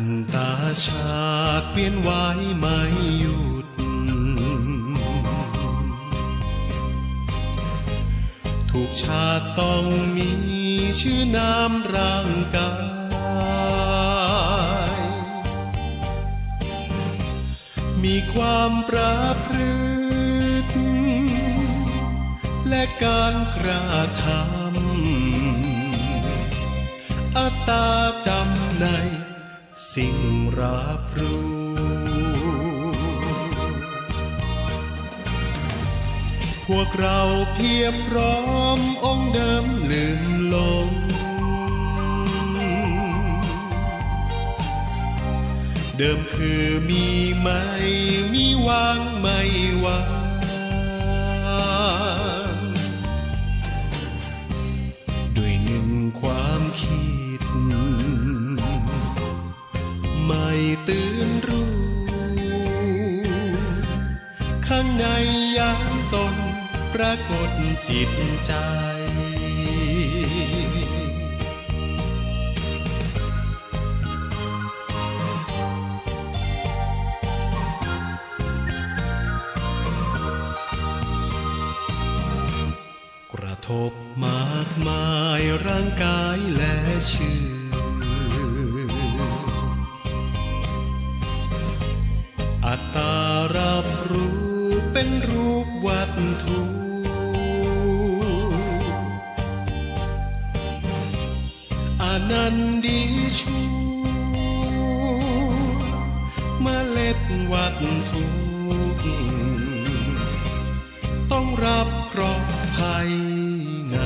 นตาชาติเปลี่ยนไว้ไม่หยุดทุกชาติต้องมีชื่อนามร่างกาย มีความประพฤติและการกระทำอัตตาจำใน สิ่งรับรู้ พวกเราเพียบพร้อมองค์เดิมลืมลง เดิมคือมีไม่ มีวางไม่วางด้วยหนึ่งความคิด ข้างในยามตนปรากฏจิตใจ กระทบมากมายร่างกายและชื่ออัตตารับรู้ เป็นรูปวัตถุอานันดีชูเมล็ดวัตถุต้องรับเคราะห์ภัยใน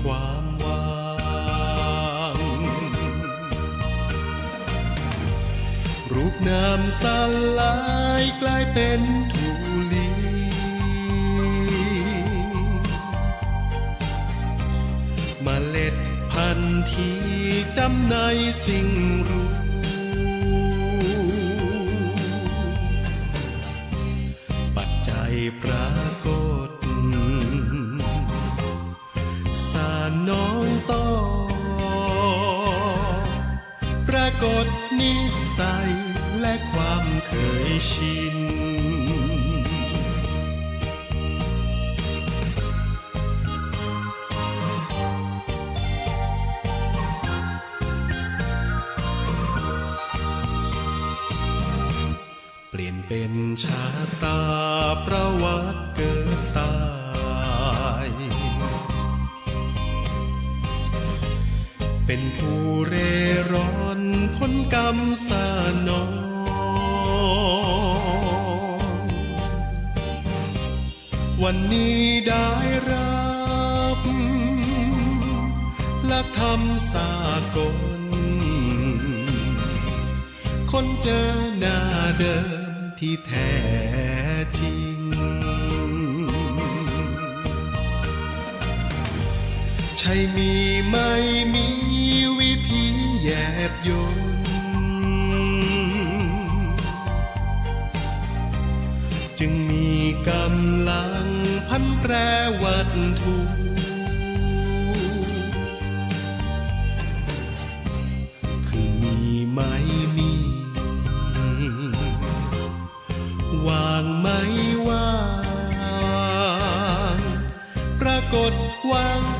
ความว่างรูปนามสลายกลายเป็นทุลี พันที่จำในสิ่งรู้ ปัจจัยปรากฏ สารน้องต่อ ปรากฏนิสัยและความเคยชิน เป็นชาตาประวัติเกิดตาย เป็นผู้เร่ร่อนพ้นกรรมสานองวันนี้ได้รับและทำสากลคนเจอหน้าเดิม ที่แท้จริง ใช่มีไม่มีวิธีแยบยนจึงมีกำลังพันแปรวัตถุ ป